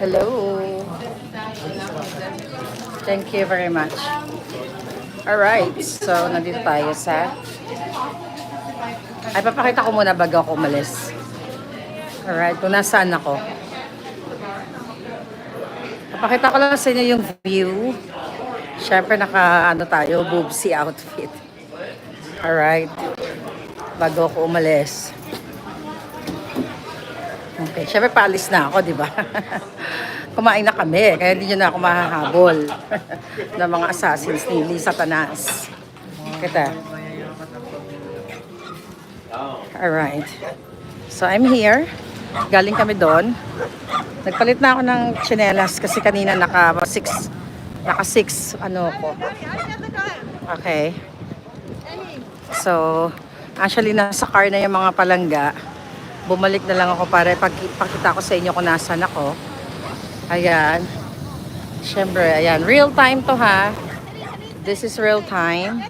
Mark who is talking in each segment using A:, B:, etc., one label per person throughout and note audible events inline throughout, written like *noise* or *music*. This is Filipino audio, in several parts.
A: Hello. Thank you very much. Alright, so nandito tayo sa... Ay, papakita ko muna bago ako umalis. Alright, kung nasaan ako. Papakita ko lang sa inyo yung view. Siyempre, naka, ano tayo, boobsy outfit. Alright. Bago ako umalis. Okay, syempre paalis na ako, di ba? *laughs* Kumain na kami, kaya hindi nyo na ako mahahabol *laughs* ng mga assassins ni Lisa Tanas. Kita. Alright. So, I'm here. Galing kami doon. Nagpalit na ako ng chinelas kasi kanina naka 6 naka 6 ano ko. Okay. So, actually nasa car na yung mga palangga. Bumalik na lang ako para ipakita ko sa inyo kung nasan ako. Ayan. Siyempre, ayan. Real time to ha. This is real time.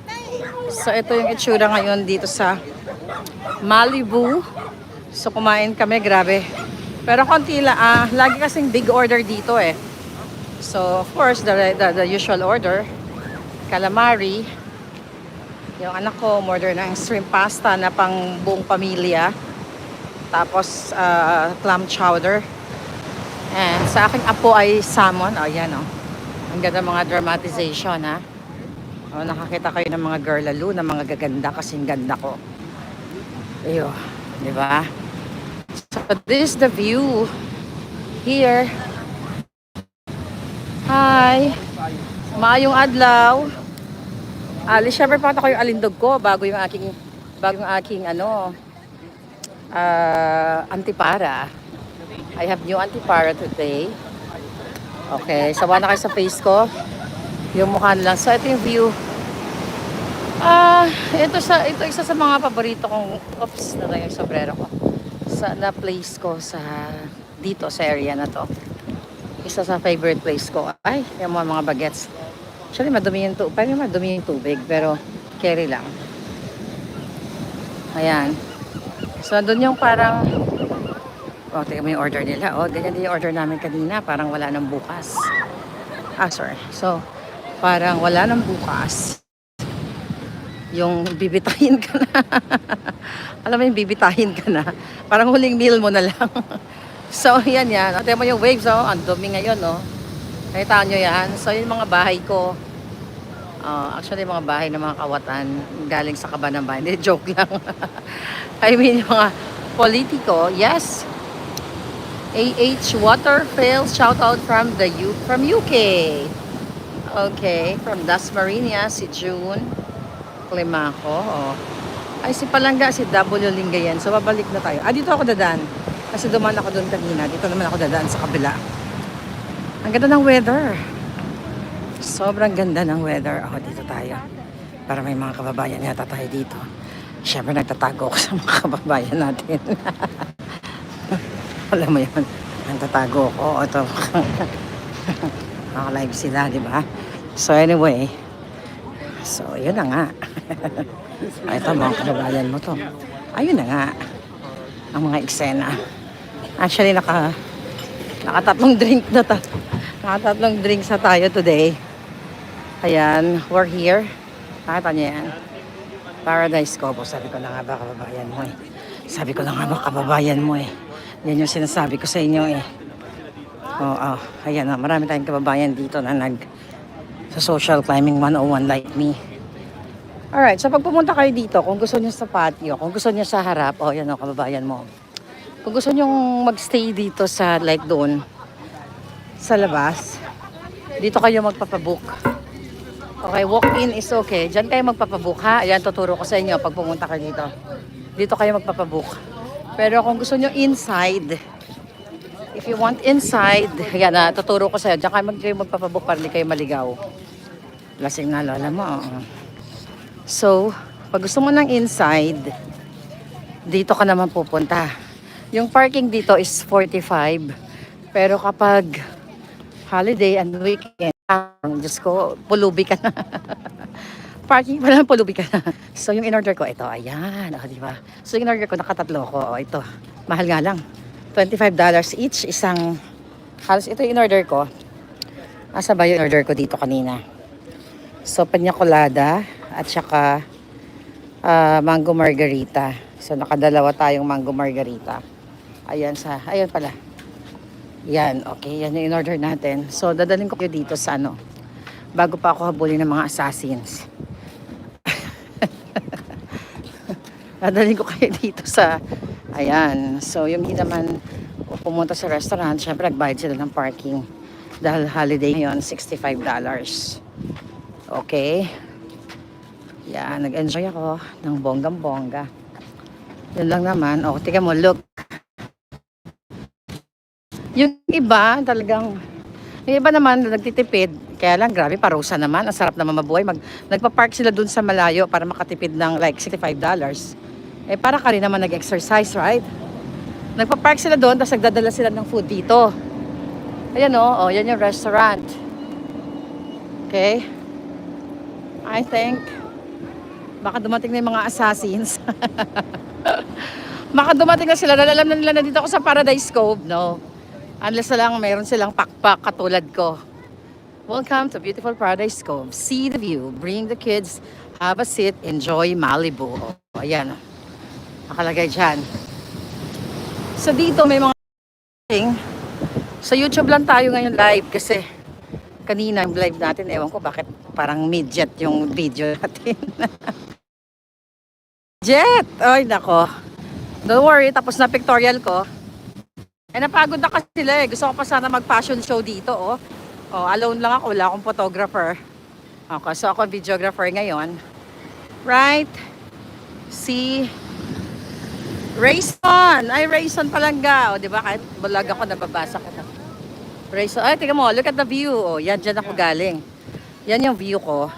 A: So, ito yung itsura ngayon dito sa Malibu. So, kumain kami. Grabe. Pero konti lang. Ah, lagi kasing big order dito eh. So, of course, the, the, the usual order. Calamari. Yung anak ko, order ng shrimp pasta na pang buong pamilya. Tapos, uh, clam chowder. And sa aking apo ay salmon. O, yan o. Ang ganda mga dramatization, ha? O, nakakita kayo ng mga girl lalo, ng mga gaganda kasing ganda ko. Ayo, di ba? So, this is the view here. Hi! Maayong adlaw. Ali, syempre pakita ko yung alindog ko bago yung aking bago yung aking ano uh, antipara. I have new antipara today. Okay, sawa na kayo sa face ko. Yung mukha lang. So, ito yung view. Ah, ito sa ito isa sa mga paborito kong oops, na yung sombrero ko. Sa na place ko sa dito sa area na to. Isa sa favorite place ko. Ay, yung mga, mga bagets. Actually, madumi yung tubig. Parang madumi yung tubig, pero carry lang. Ayan. So, doon yung parang... Oh, tingnan mo yung order nila. Oh, ganyan din yung order namin kanina. Parang wala nang bukas. Ah, sorry. So, parang wala nang bukas. Yung bibitahin ka na. *laughs* Alam mo yung bibitahin ka na. Parang huling meal mo na lang. *laughs* so, yan yan. Tingnan mo yung waves, oh. Ang dumi ngayon, oh. Nakita nyo yan. So, yung mga bahay ko, uh, actually, mga bahay ng mga kawatan, galing sa Kabanamba. Hindi, *laughs* joke lang. I mean, mga politiko, yes. AH Waterfield, shout out from the U from UK. Okay, from Dasmarinia, si June Climaco. Oh. Ay, si Palangga, si W Lingayen. So, babalik na tayo. Ah, dito ako dadaan. Kasi duman ako doon kanina. Dito naman ako dadaan sa kabila. Ang ganda ng weather. Sobrang ganda ng weather. Ako, dito tayo. Para may mga kababayan yata tayo dito. Siyempre, nagtatago ako *laughs* sa mga kababayan natin. *laughs* Alam mo yun. Nagtatago ako. Ito. *laughs* Naka-live sila, di ba? So, anyway. So, yun na nga. Ay, ito, mga kababayan mo to. Ayun na nga. Ang mga eksena. Actually, naka Nakatatlong drink na ta. Nakatatlong drinks na tayo today. Ayan, we're here. Nakita niyo yan. Paradise Cobo. Sabi ko na nga ba kababayan mo eh. Sabi ko na nga ba kababayan mo eh. Yan yung sinasabi ko sa inyo eh. Oo, oh, ayan na. Marami tayong kababayan dito na nag sa social climbing 101 like me. Alright, so pag pumunta kayo dito, kung gusto niyo sa patio, kung gusto niyo sa harap, oh, yan o, kababayan mo. Kung gusto nyo magstay dito sa like doon, sa labas, dito kayo magpapabook. Okay, walk-in is okay. Diyan kayo magpapabook ha. Ayan, tuturo ko sa inyo pag pumunta kayo dito. Dito kayo magpapabook. Pero kung gusto nyo inside, if you want inside, ayan na, tuturo ko sa inyo. Diyan kayo, mag kayo magpapabook para hindi kayo maligaw. Lasing na lola mo. oo. So, pag gusto mo ng inside, dito ka naman pupunta. Yung parking dito is 45. Pero kapag holiday and weekend, ang Diyos ko, pulubi ka na. *laughs* parking pala ng pulubi ka na. So, yung in-order ko, ito, ayan, o, di ba? So, yung in-order ko, nakatatlo ko, o, ito. Mahal nga lang. $25 each, isang, halos ito yung in-order ko. Asa ba yung order ko dito kanina? So, panya colada at saka ah, mango margarita. So, nakadalawa tayong mango margarita. Ayan sa, ayan pala. Yan, okay. Yan yung in-order natin. So, dadalhin ko kayo dito sa ano, bago pa ako habulin ng mga assassins. *laughs* dadalhin ko kayo dito sa, ayan. So, yung hindi naman pumunta sa restaurant, syempre nagbayad sila ng parking. Dahil holiday ngayon, $65. Okay. Yan, nag-enjoy ako ng bonggang-bongga. Yun lang naman. O, tika mo, look. Yung iba, talagang, yung iba naman, nagtitipid. Kaya lang, grabe, parusa naman. Ang sarap naman mabuhay. Mag, nagpa-park sila dun sa malayo para makatipid ng like $65. Eh, para ka rin naman nag-exercise, right? Nagpa-park sila doon, tapos nagdadala sila ng food dito. Ayan o, oh, yan yung restaurant. Okay? I think, baka dumating na yung mga assassins. *laughs* baka dumating na sila, alam na nila na dito ako sa Paradise Cove, no? Unless na lang mayroon silang pakpak katulad ko. Welcome to beautiful Paradise Cove. See the view, bring the kids, have a seat, enjoy Malibu. O, ayan. Nakalagay dyan. So dito may mga sa YouTube lang tayo ngayon live kasi kanina yung live natin, ewan ko bakit parang midget yung video natin. *laughs* Jet! Ay, nako. Don't worry, tapos na pictorial ko. Eh, napagod na kasi sila eh. Gusto ko pa sana mag-fashion show dito, oh. Oh, alone lang ako, wala akong photographer. Okay, so ako videographer ngayon. Right? Si Rayson! Ay, Rayson Palangga. O, di ba? Kahit bulag ako, nababasa ko na. Rayson. Ay, tingnan mo. Look at the view. O, yan, dyan ako galing. Yan yung view ko.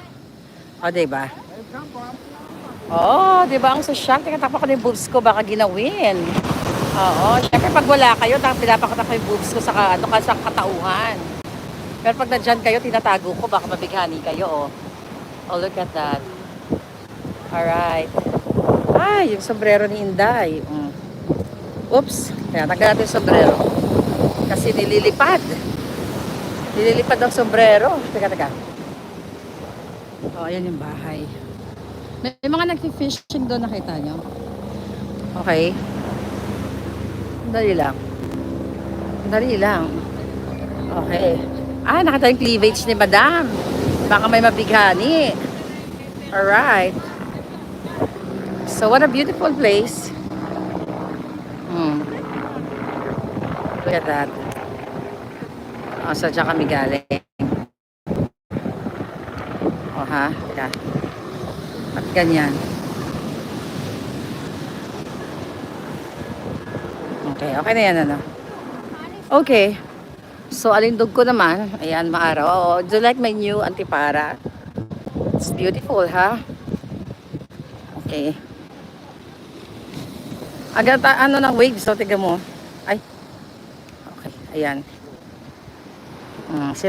A: O, di ba? Oo, di ba? Ang sosyal. Tingnan, tapak ko yung boobs ko. Baka ginawin. Oo. Siyempre, pag wala kayo, tang pinapakotak ko yung boobs ko sa, ano, sa katauhan. Pero pag nandyan kayo, tinatago ko. Baka mabighani kayo, oh. Oh, look at that. Alright. Ay, yung sombrero ni Inday. Mm. Oops. Kaya tanggal natin yung sombrero. Kasi nililipad. Nililipad ang sombrero. Teka, teka. Oh, ayan yung bahay. May, mga nag-fishing doon, nakita nyo? Okay. Dali lang. Dali lang. Okay. Ah, nakita yung cleavage ni Madam. Baka may mabighani. Alright. So, what a beautiful place. Hmm. Look at that. Oh, so, dyan kami galing. Oh, ha? Teka. At ganyan. Okay, okay na yan, ano? Okay. So, alindog ko naman. Ayan, maaraw. Oh, do you like my new antipara? It's beautiful, ha? Okay. Agad ano ng waves, so tignan mo. Ay. Okay, ayan. Mm,